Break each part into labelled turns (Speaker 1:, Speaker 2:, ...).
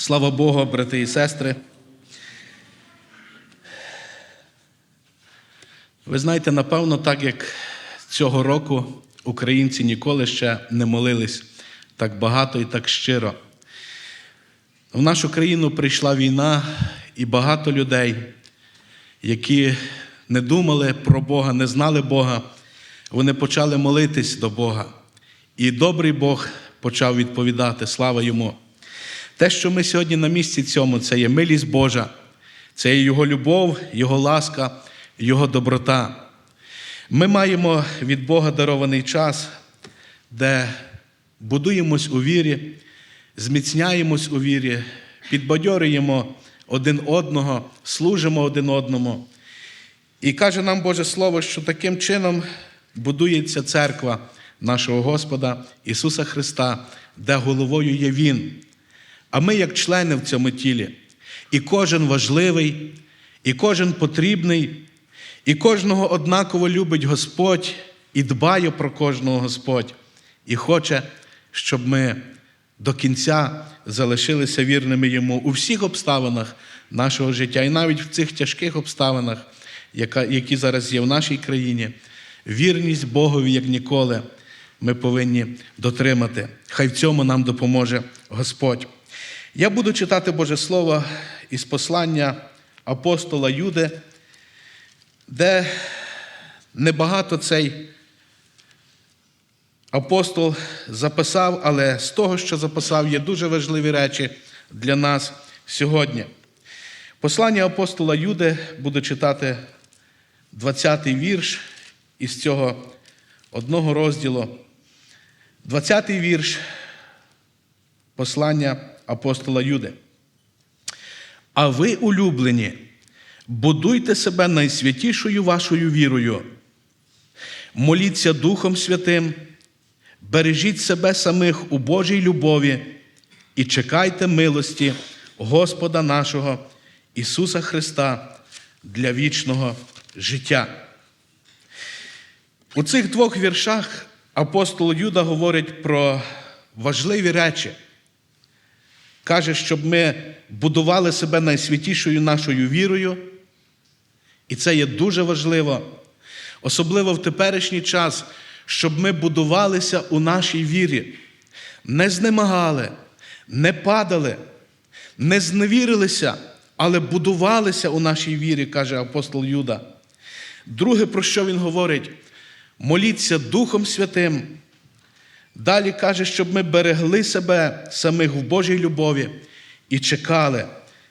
Speaker 1: Слава Богу, брати і сестри. Ви знаєте, напевно, так як цього року українці ніколи ще не молились так багато і так щиро. В нашу країну прийшла війна, і багато людей, які не думали про Бога, не знали Бога, вони почали молитись до Бога. І добрий Бог почав відповідати, слава йому. Те, що ми сьогодні на місці цьому, це є милість Божа, це є Його любов, Його ласка, Його доброта. Ми маємо від Бога дарований час, де будуємось у вірі, зміцняємось у вірі, підбадьорюємо один одного, служимо один одному. І каже нам Боже Слово, що таким чином будується церква нашого Господа Ісуса Христа, де головою є Він. А ми, як члени в цьому тілі, і кожен важливий, і кожен потрібний, і кожного однаково любить Господь і дбає про кожного Господь, і хоче, щоб ми до кінця залишилися вірними Йому у всіх обставинах нашого життя, і навіть в цих тяжких обставинах, які зараз є в нашій країні. Вірність Богові, як ніколи, ми повинні дотримати. Хай в цьому нам допоможе Господь. Я буду читати Боже Слово із послання апостола Юди, де небагато цей апостол записав, але з того, що записав, є дуже важливі речі для нас сьогодні. Послання апостола Юди буду читати 20-й вірш із цього одного розділу. 20-й вірш послання апостола Юди. А ви, улюблені, будуйте себе найсвятішою вашою вірою, моліться Духом Святим, бережіть себе самих у Божій любові і чекайте милості Господа нашого Ісуса Христа для вічного життя. У цих двох віршах апостол Юда говорить про важливі речі. Каже, щоб ми будували себе найсвятішою нашою вірою. І це є дуже важливо, особливо в теперішній час, щоб ми будувалися у нашій вірі, не знемагали, не падали, не зневірилися, але будувалися у нашій вірі, каже апостол Юда. Друге, про що він говорить? Моліться Духом Святим. Далі каже, щоб ми берегли себе самих в Божій любові і чекали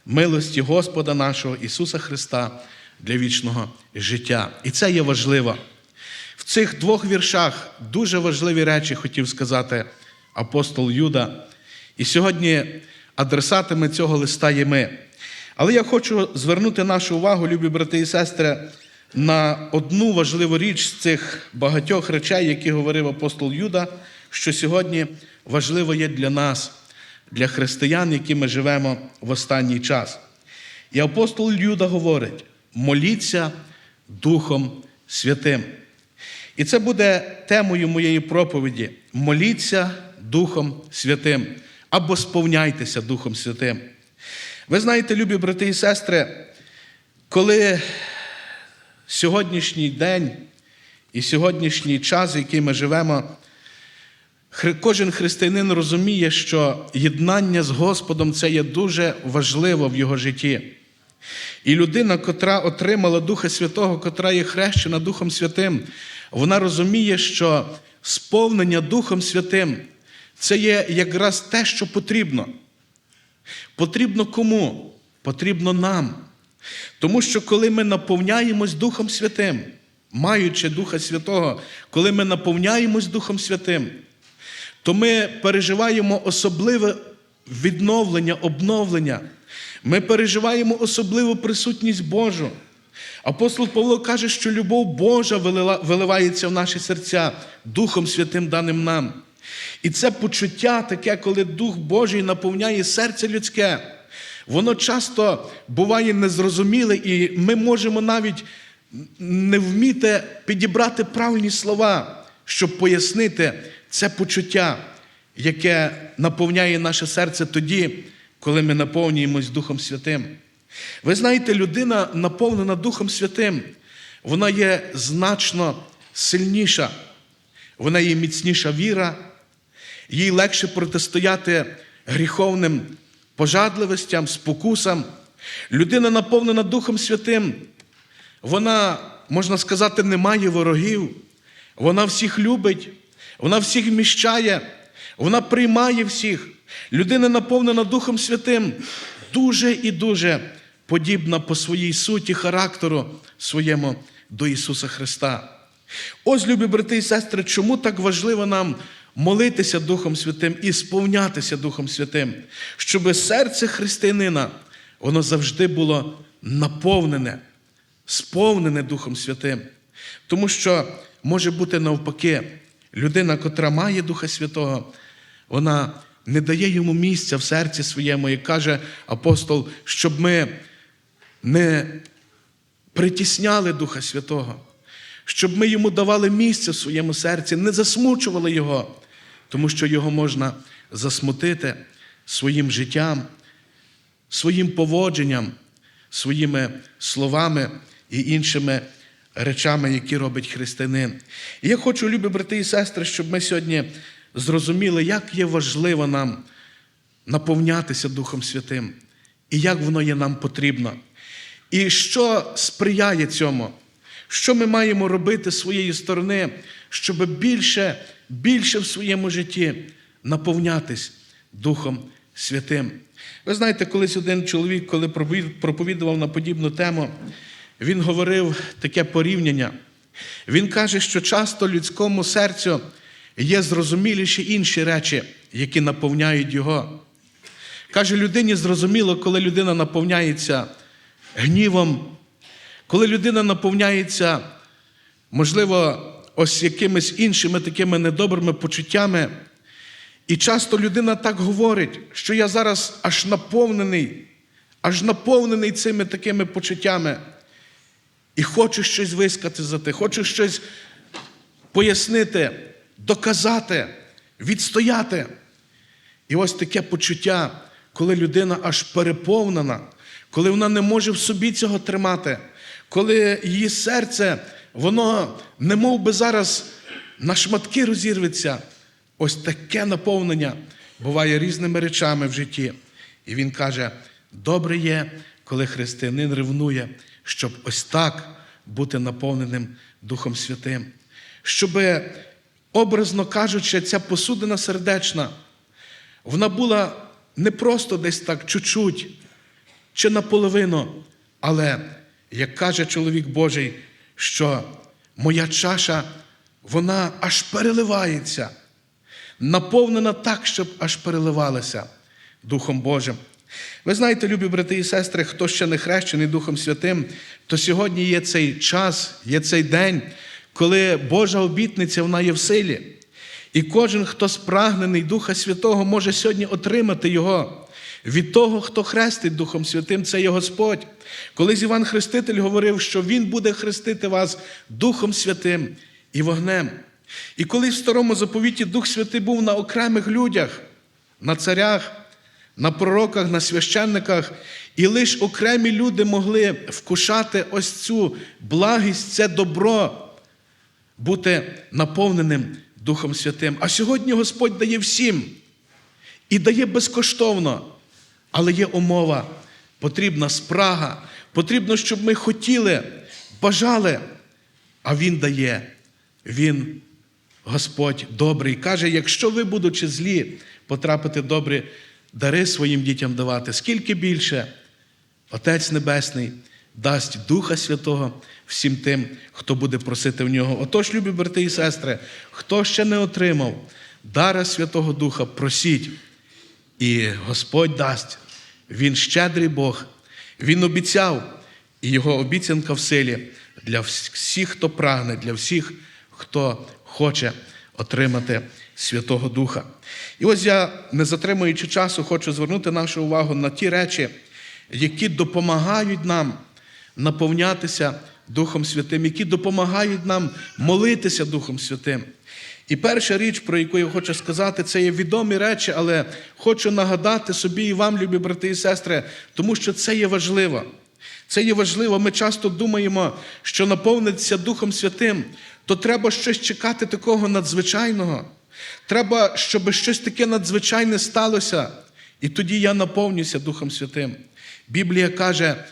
Speaker 1: милості Господа нашого Ісуса Христа для вічного життя. І це є важливо. В цих двох віршах дуже важливі речі хотів сказати апостол Юда. І сьогодні адресатами цього листа є ми. Але я хочу звернути нашу увагу, любі брати і сестри, на одну важливу річ з цих багатьох речей, які говорив апостол Юда, що сьогодні важливо є для нас, для християн, які ми живемо в останній час. І апостол Юда говорить: моліться Духом Святим. І це буде темою моєї проповіді: моліться Духом Святим або сповняйтеся Духом Святим. Ви знаєте, любі брати і сестри, коли сьогоднішній день і сьогоднішній час, який ми живемо, кожен християнин розуміє, що єднання з Господом це є дуже важливо в його житті. І людина, котра отримала Духа Святого, котра є хрещена Духом Святим, вона розуміє, що сповнення Духом Святим це є якраз те, що потрібно. Потрібно кому? Потрібно нам. Тому що коли ми наповняємось Духом Святим, маючи Духа Святого, коли ми наповняємось Духом Святим, то ми переживаємо особливе відновлення, обновлення. Ми переживаємо особливу присутність Божу. Апостол Павло каже, що любов Божа виливається в наші серця Духом Святим даним нам. І це почуття таке, коли Дух Божий наповняє серце людське. Воно часто буває незрозуміле, і ми можемо навіть не вміти підібрати правильні слова, щоб пояснити це почуття, яке наповняє наше серце тоді, коли ми наповнюємось Духом Святим. Ви знаєте, людина, наповнена Духом Святим, вона є значно сильніша, вона є міцніша віра, їй легше протистояти гріховним пожадливостям, спокусам. Людина, наповнена Духом Святим, вона, можна сказати, не має ворогів, вона всіх любить, вона всіх вміщає, вона приймає всіх. Людина, наповнена Духом Святим, дуже і дуже подібна по своїй суті, характеру своєму до Ісуса Христа. Ось, любі брати і сестри, чому так важливо нам молитися Духом Святим і сповнятися Духом Святим, щоб серце християнина воно завжди було наповнене, сповнене Духом Святим. Тому що може бути навпаки, людина, котра має Духа Святого, вона не дає йому місця в серці своєму, як каже апостол, щоб ми не притісняли Духа Святого, щоб ми йому давали місце в своєму серці, не засмучували Його, тому що його можна засмутити своїм життям, своїм поводженням, своїми словами і іншими речами, які робить християнин. І я хочу, любі брати і сестри, щоб ми сьогодні зрозуміли, як є важливо нам наповнятися Духом Святим і як воно є нам потрібно. І що сприяє цьому? Що ми маємо робити з своєї сторони, щоб більше, більше в своєму житті наповнятись Духом Святим? Ви знаєте, колись один чоловік, коли проповідував на подібну тему, він говорив таке порівняння. Він каже, що часто людському серцю є зрозуміліші інші речі, які наповняють його. Каже, людині зрозуміло, коли людина наповняється гнівом, коли людина наповняється, можливо, ось якимись іншими такими недобрими почуттями. І часто людина так говорить, що я зараз аж наповнений, аж наповнений цими такими почуттями. І хочу щось висказати, хочу щось пояснити, доказати, відстояти. І ось таке почуття, коли людина аж переповнена, коли вона не може в собі цього тримати, коли її серце, воно не мов би зараз на шматки розірветься. Ось таке наповнення буває різними речами в житті. І він каже: добре є, коли християнин ревнує, щоб ось так бути наповненим Духом Святим. Щоб, образно кажучи, ця посудина сердечна, вона була не просто десь так чуть-чуть чи наполовину, але, як каже чоловік Божий, що моя чаша, вона аж переливається, наповнена так, щоб аж переливалася Духом Божим. Ви знаєте, любі брати і сестри, хто ще не хрещений Духом Святим, то сьогодні є цей час, є цей день, коли Божа обітниця вона є в силі. І кожен, хто спрагнений Духа Святого, може сьогодні отримати Його. Від того, хто хрестить Духом Святим, це є Господь. Колись Іван Хреститель говорив, що Він буде хрестити вас Духом Святим і вогнем. І коли в старому заповіті Дух Святий був на окремих людях, на царях, на пророках, на священниках, і лише окремі люди могли вкушати ось цю благість, це добро, бути наповненим Духом Святим. А сьогодні Господь дає всім і дає безкоштовно. Але є умова, потрібна спрага, потрібно, щоб ми хотіли, бажали, а Він дає. Він, Господь добрий, каже: якщо ви, будучи злі, потрапите добрі дари своїм дітям давати, скільки більше Отець Небесний дасть Духа Святого всім тим, хто буде просити в нього. Отож, любі брати і сестри, хто ще не отримав дара Святого Духа, просіть. І Господь дасть, Він щедрий Бог, Він обіцяв, і Його обіцянка в силі для всіх, хто прагне, для всіх, хто хоче отримати Святого Духа. І ось я, не затримуючи часу, хочу звернути нашу увагу на ті речі, які допомагають нам наповнятися Духом Святим, які допомагають нам молитися Духом Святим. І перша річ, про яку я хочу сказати, це є відомі речі, але хочу нагадати собі і вам, любі брати і сестри, тому що це є важливо. Це є важливо. Ми часто думаємо, що наповнитися Духом Святим, то треба щось чекати такого надзвичайного. Треба, щоб щось таке надзвичайне сталося. І тоді я наповнюся Духом Святим. Біблія каже,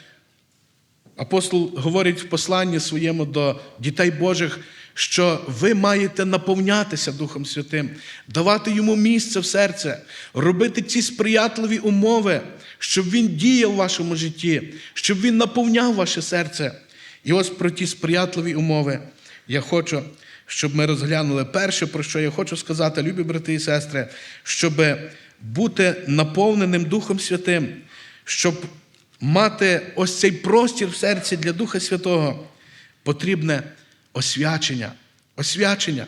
Speaker 1: апостол говорить в посланні своєму до дітей Божих, що ви маєте наповнятися Духом Святим, давати йому місце в серце, робити ці сприятливі умови, щоб він діяв в вашому житті, щоб він наповняв ваше серце. І ось про ті сприятливі умови я хочу, щоб ми розглянули. Перше, про що я хочу сказати, любі брати і сестри, щоб бути наповненим Духом Святим, щоб мати ось цей простір в серці для Духа Святого, потрібне освячення. Освячення.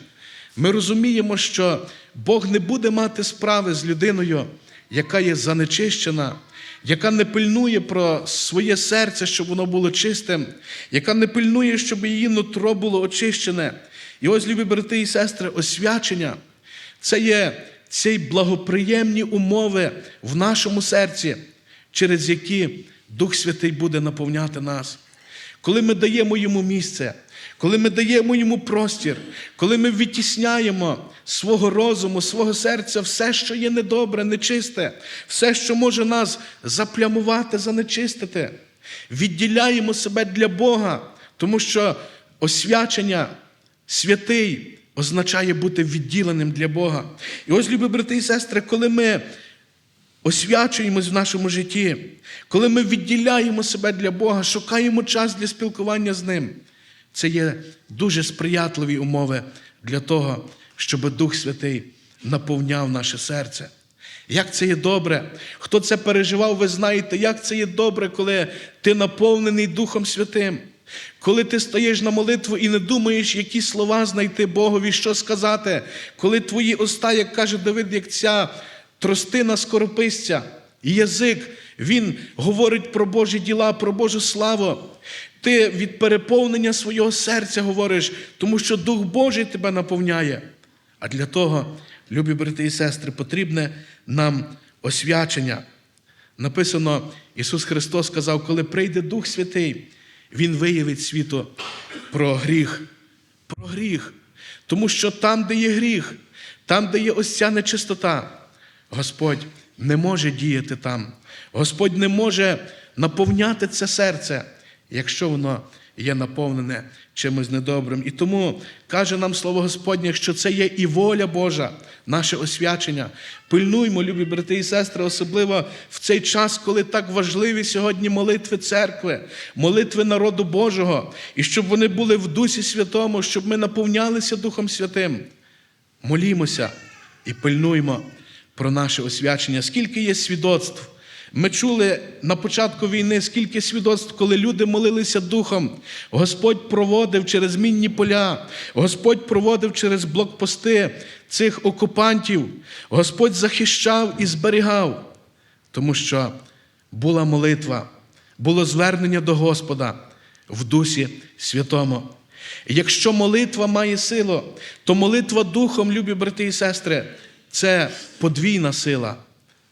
Speaker 1: Ми розуміємо, що Бог не буде мати справи з людиною, яка є занечищена, яка не пильнує про своє серце, щоб воно було чистим, яка не пильнує, щоб її нутро було очищене. І ось, любі брати і сестри, освячення це є ці благоприємні умови в нашому серці, через які Дух Святий буде наповняти нас. Коли ми даємо йому місце, коли ми даємо йому простір, коли ми відтісняємо свого розуму, свого серця, все, що є недобре, нечисте, все, що може нас заплямувати, занечистити, відділяємо себе для Бога, тому що освячення святий означає бути відділеним для Бога. І ось, любі брати і сестри, коли ми освячуємось в нашому житті, коли ми відділяємо себе для Бога, шукаємо час для спілкування з Ним, це є дуже сприятливі умови для того, щоб Дух Святий наповняв наше серце. Як це є добре? Хто це переживав, ви знаєте, як це є добре, коли ти наповнений Духом Святим. Коли ти стоїш на молитву і не думаєш, які слова знайти Богові, що сказати, коли твої уста, як каже Давид, як ця тростина скорописця, і язик, він говорить про Божі діла, про Божу славу. Ти від переповнення свого серця говориш, тому що Дух Божий тебе наповняє. А для того, любі брати і сестри, потрібне нам освячення. Написано, Ісус Христос сказав, коли прийде Дух Святий, Він виявить світу про гріх. Про гріх. Тому що там, де є гріх, там, де є ось ця нечистота, Господь не може діяти там. Господь не може наповняти це серце, якщо воно є наповнене чимось недобрим. І тому каже нам слово Господнє, що це є і воля Божа, наше освячення. Пильнуймо, любі брати і сестри, особливо в цей час, коли так важливі сьогодні молитви церкви, молитви народу Божого, і щоб вони були в Дусі Святому, щоб ми наповнялися Духом Святим. Молімося і пильнуймо про наше освячення. Скільки є свідоцтв? Ми чули на початку війни, скільки свідоцтв, коли люди молилися духом. Господь проводив через мінні поля, Господь проводив через блокпости цих окупантів, Господь захищав і зберігав, тому що була молитва, було звернення до Господа в Дусі Святому. Якщо молитва має силу, то молитва духом, любі брати і сестри, це подвійна сила.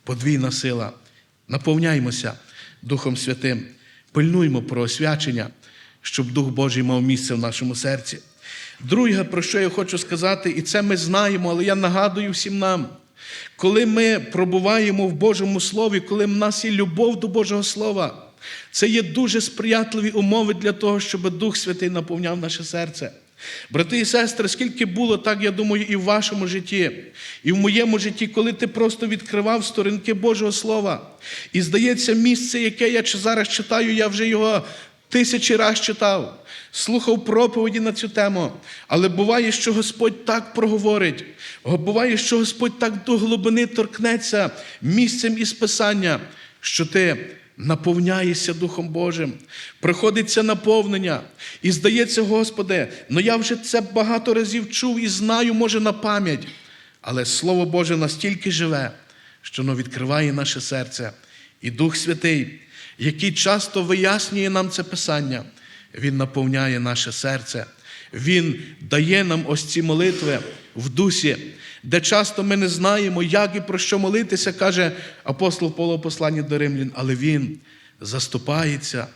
Speaker 1: Подвійна сила. Наповняймося Духом Святим, пильнуймо про освячення, щоб Дух Божий мав місце в нашому серці. Друге, про що я хочу сказати, і це ми знаємо, але я нагадую всім нам, коли ми пробуваємо в Божому Слові, коли в нас є любов до Божого Слова, це є дуже сприятливі умови для того, щоб Дух Святий наповняв наше серце. Брати і сестри, скільки було, так я думаю, і в вашому житті, і в моєму житті, коли ти просто відкривав сторінки Божого Слова. І здається, місце, яке я зараз читаю, я вже його тисячі раз читав, слухав проповіді на цю тему. Але буває, що Господь так проговорить, буває, що Господь так до глибини торкнеться місцем із Писання, що ти наповняєшся Духом Божим, приходиться наповнення. І здається, Господи, ну я вже це багато разів чув і знаю, може, на пам'ять. Але Слово Боже настільки живе, що воно відкриває наше серце. І Дух Святий, який часто вияснює нам це Писання, Він наповняє наше серце. Він дає нам ось ці молитви в дусі, де часто ми не знаємо, як і про що молитися, каже апостол Павло в до Римлян, але він заступається,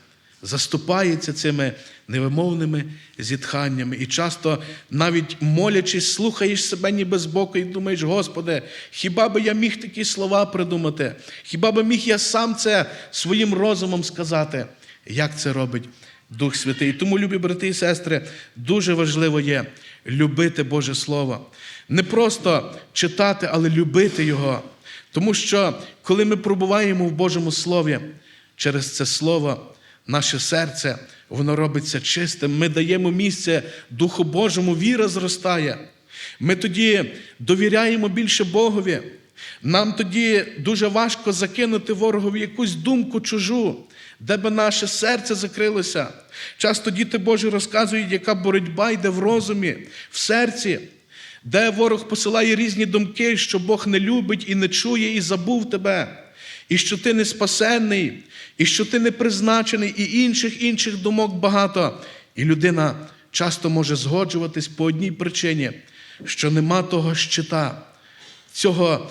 Speaker 1: заступається цими невимовними зітханнями. І часто, навіть молячись, слухаєш себе ніби збоку і думаєш, Господи, хіба би я міг такі слова придумати? Хіба би міг я сам це своїм розумом сказати? Як це робить Дух Святий? Тому, любі брати і сестри, дуже важливо є любити Боже Слово. Не просто читати, але любити Його. Тому що, коли ми пробуваємо в Божому Слові, через це Слово, наше серце, воно робиться чистим. Ми даємо місце Духу Божому, віра зростає. Ми тоді довіряємо більше Богові. Нам тоді дуже важко закинути ворогові якусь думку чужу, де би наше серце закрилося. Часто діти Божі розказують, яка боротьба йде в розумі, в серці, де ворог посилає різні думки, що Бог не любить і не чує, і забув тебе, і що ти не спасенний, і що ти не призначений, і інших інших думок багато. І людина часто може згоджуватись по одній причині, що нема того щита, цього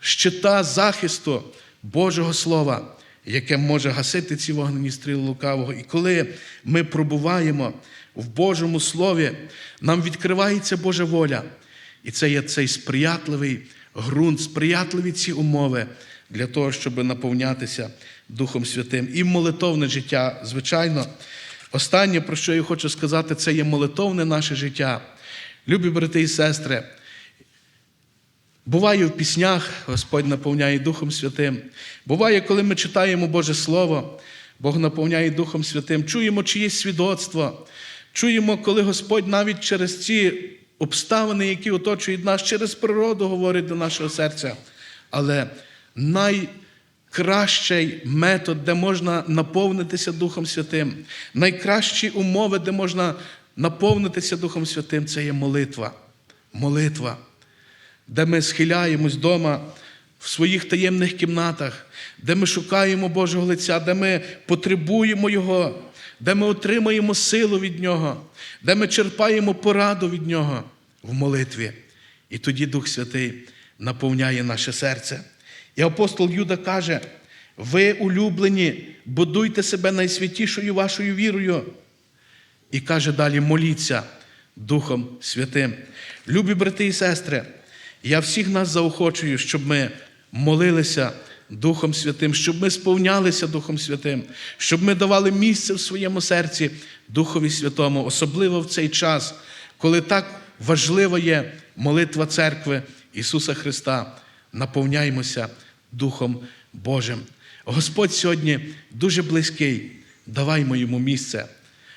Speaker 1: щита захисту Божого Слова, яке може гасити ці вогнені стріли лукавого. І коли ми пробуваємо в Божому Слові, нам відкривається Божа воля. І це є цей сприятливий ґрунт, сприятливі ці умови для того, щоб наповнятися Духом Святим. І молитовне життя, звичайно. Останнє, про що я хочу сказати, це є молитовне наше життя. Любі брати і сестри, Буває в піснях, Господь наповняє Духом Святим. Буває, коли ми читаємо Боже Слово, Бог наповняє Духом Святим, чуємо чиєсь свідоцтво, чуємо, коли Господь навіть через ці обставини, які оточують нас, через природу говорить до нашого серця. Але найкращий метод, де можна наповнитися Духом Святим, найкращі умови, де можна наповнитися Духом Святим, це є молитва. Молитва де ми схиляємось вдома в своїх таємних кімнатах, де ми шукаємо Божого лиця, де ми потребуємо Його, де ми отримаємо силу від Нього, де ми черпаємо пораду від Нього в молитві. І тоді Дух Святий наповняє наше серце. І апостол Юда каже: ви, улюблені, будуйте себе найсвятішою вашою вірою. І каже далі: моліться Духом Святим. Любі брати і сестри, я всіх нас заохочую, щоб ми молилися Духом Святим, щоб ми сповнялися Духом Святим, щоб ми давали місце в своєму серці Духові Святому, особливо в цей час, коли так важлива є молитва церкви Ісуса Христа. Наповняймося Духом Божим. Господь сьогодні дуже близький. Даваймо йому місце.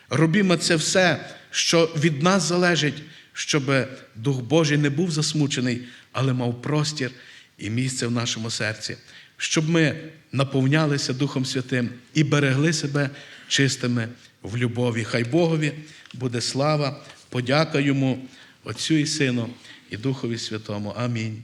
Speaker 1: Робімо це все, що від нас залежить, щоб Дух Божий не був засмучений, але мав простір і місце в нашому серці, щоб ми наповнялися Духом Святим і берегли себе чистими в любові. Хай Богові буде слава, подяка йому, Отцю і Сину, і Духові Святому. Амінь.